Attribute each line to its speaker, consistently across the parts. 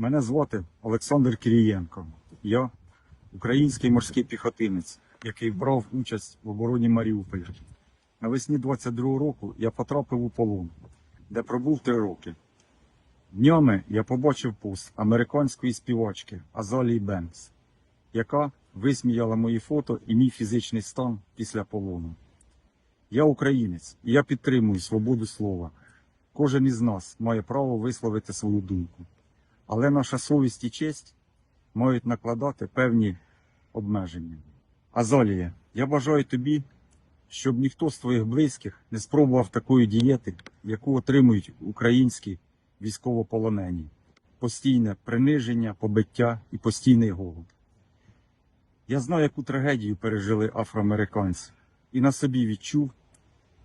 Speaker 1: Мене звати Олександр Кирієнко. Я український морський піхотинець, який брав участь в обороні Маріуполя. Навесні 22-го року я потрапив у полон, де пробув три роки. Днями я побачив пост американської співачки Азалії Бенкс, яка висміяла мої фото і мій фізичний стан після полону. Я українець, і я підтримую свободу слова. Кожен із нас має право висловити свою думку. Але наша совість і честь мають накладати певні обмеження. Азалія, я бажаю тобі, щоб ніхто з твоїх близьких не спробував такої дієти, яку отримують українські військовополонені. Постійне приниження, побиття і постійний голод. Я знаю, яку трагедію пережили афроамериканці, і на собі відчув,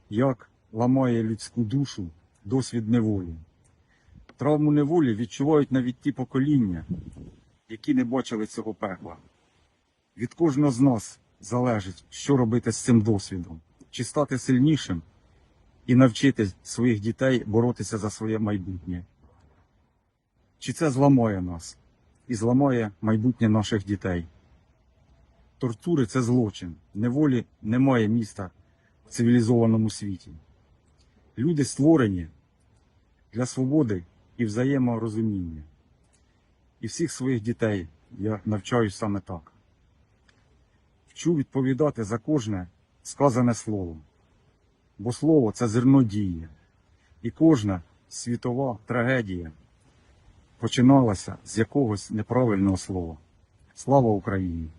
Speaker 1: як ламає людську душу досвід неволі. Травму неволі відчувають навіть ті покоління, які не бачили цього пекла. Від кожного з нас залежить, що робити з цим досвідом, чи стати сильнішим і навчити своїх дітей боротися за своє майбутнє. Чи це зламає нас і зламає майбутнє наших дітей? Тортури це злочин. Неволі немає міста в цивілізованому світі. Люди створені для свободи і взаєморозуміння. І всіх своїх дітей я навчаю саме так. Вчу відповідати за кожне сказане слово. Бо слово це зерно дії. І кожна світова трагедія починалася з якогось неправильного слова. Слава Україні!